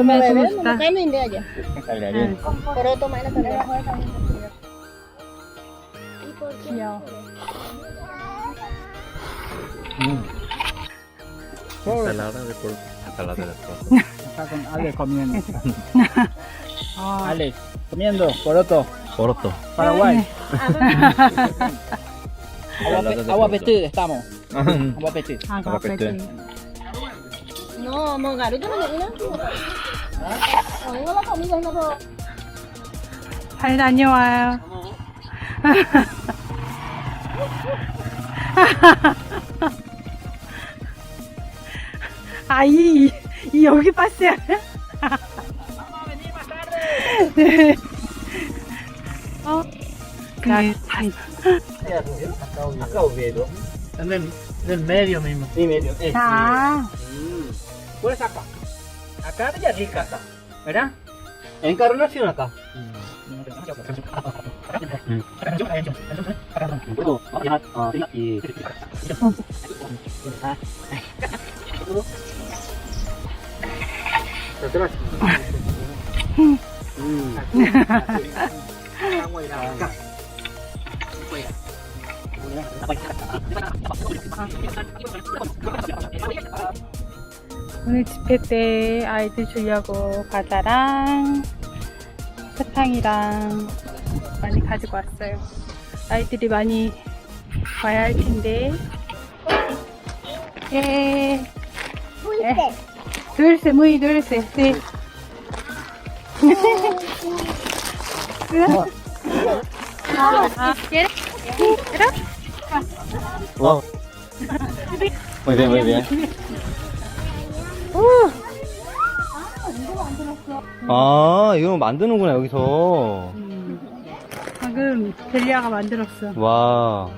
Tú me ves cómo está. Ah. Comiendo. Poroto. Poroto. Paraguay. Agua, estamos. Agua petit. Agua petit. 아. No, mau garu tu mana ina? Oh, wala kami lang na po. 잘 다녀와요. 아, 이, 이 여기 봤어요. 네. 어? 그, 잘, Acá. En el, en el medio mismo. Sí, medio. Eh, ¿Cuál es acá? Está, ¿verdad? ¿En? 오늘 집회 때 아이들 주려고 과자랑 사탕이랑 많이 가지고 왔어요. 아이들이 많이 와야 할 텐데. 예. 예. 둘세, 무이 둘세, 네. 아, 예. 얘들아? 와. Muy bien, muy bien. 오! 아, 이거 만드는구나, 여기서. 방금 델리아가 만들었어. 와.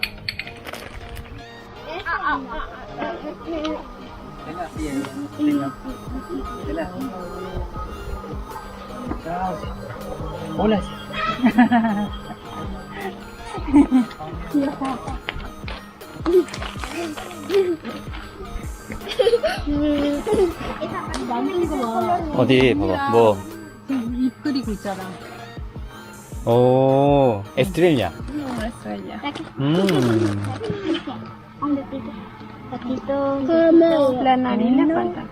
Hola. 어디, 봐봐. 뭐. 지금 입 그리고 있잖아. 오, 에스트레리아. 알았어요. 음. La falta.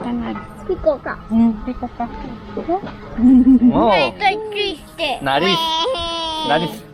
Nariz. Piko ka. 응, 삐걱까. 어. triste. 나리스. 나리스.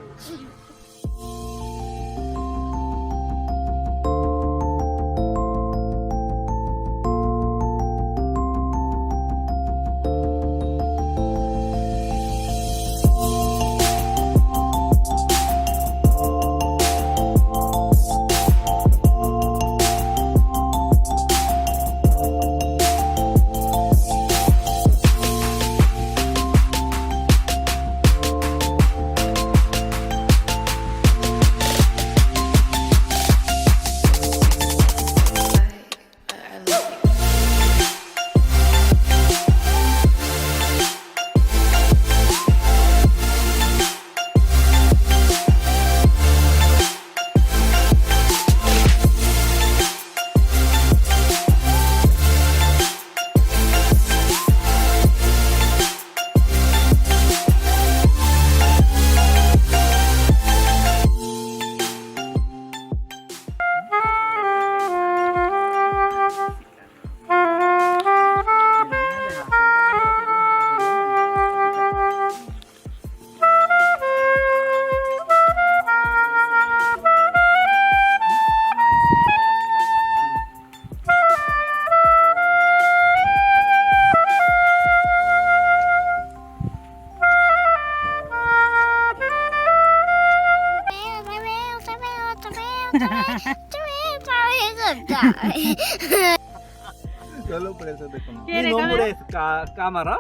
prensa de Cono. Mi nombre es Ca- Cámara.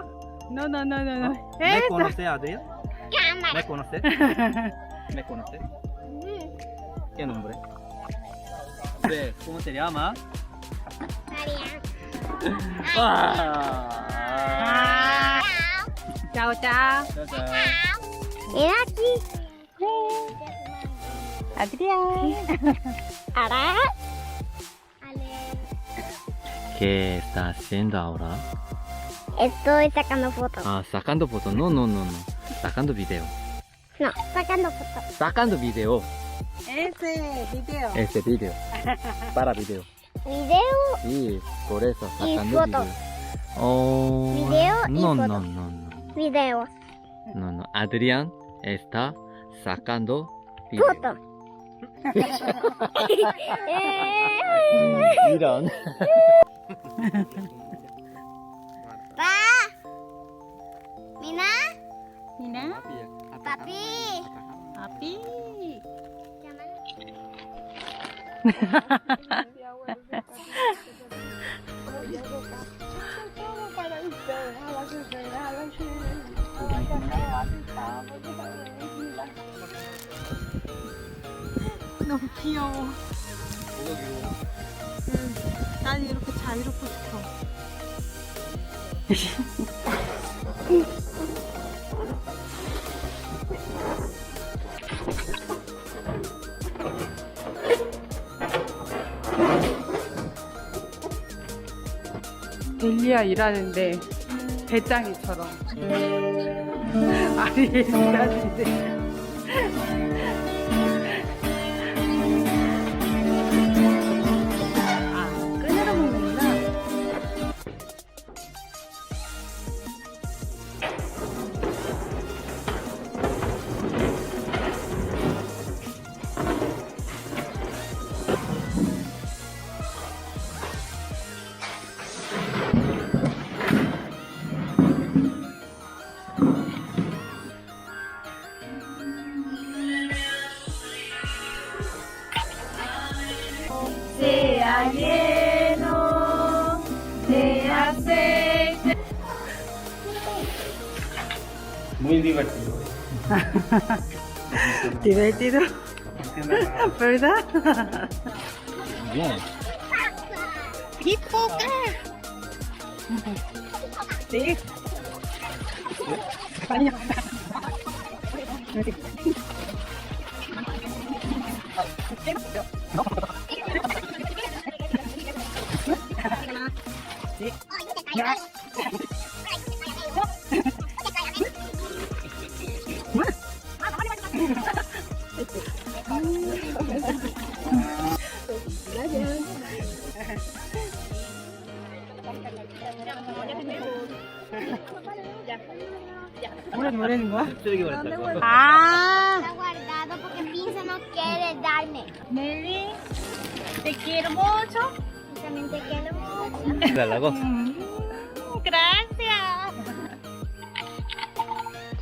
No, no, no, no. no. ¿Me Eso. conoce, Adrián? ¿Me conoce? ¿Me conoce? Mm. ¿Qué nombre? ¿Cómo se llama? Ah. Chao, chao. Chao, chao. Mira aquí. Adrián. ¿Ahora? ¿Qué está haciendo ahora? Estoy sacando fotos. Ah, sacando fotos. No, no, no, no. Sacando video. No, sacando fotos. Sacando video. Ese video. Ese video. Para video. Video. Sí, por eso sacando y fotos. Video. Oh, video no, y fotos. No, no, no. Videos. No, no. Adrián está sacando video. fotos. 이런. Pa. Mina. Nina? Papi. Papi. 너무 귀여워. 응. 난 이렇게 자유롭고 싶어. 델리아 일하는데 배짱이처럼 아리엘 일하는데 divertido. Divertido, ¿verdad? Bien. Hipoca. Sí. 뭐라 뭐라는 거야? 쓰레기 버렸다고. 아, guardado porque Pinza no quiere darme. 넬리, te quiero mucho. Y también te quiero mucho. 해달라고? 음, gracias.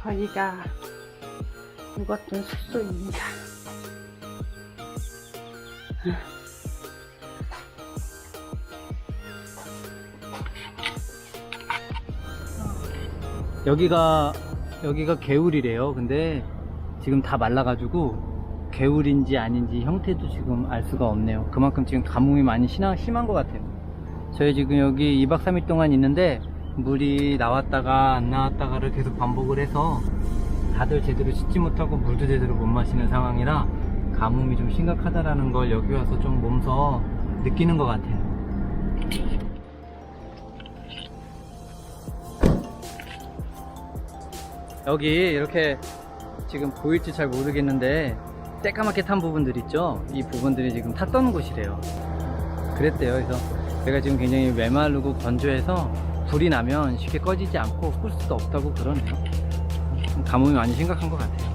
저희가 묵었던 숙소입니다. 여기가 여기가 개울이래요. 근데 지금 다 말라가지고 개울인지 아닌지 형태도 지금 알 수가 없네요. 그만큼 지금 가뭄이 많이 심한, 심한 것 같아요. 저희 지금 여기 2박 3일 동안 있는데 물이 나왔다가 안 나왔다가를 계속 반복을 해서 다들 제대로 씻지 못하고 물도 제대로 못 마시는 상황이라 가뭄이 좀 심각하다라는 걸 여기 와서 좀 몸소 느끼는 것 같아요. 여기 이렇게 지금 보일지 잘 모르겠는데 새까맣게 탄 부분들 있죠? 이 부분들이 지금 탔 떠는 곳이래요. 그랬대요. 그래서 제가 지금 굉장히 메마르고 건조해서 불이 나면 쉽게 꺼지지 않고 끌 수도 없다고 그러네요. 가뭄이 많이 심각한 것 같아요.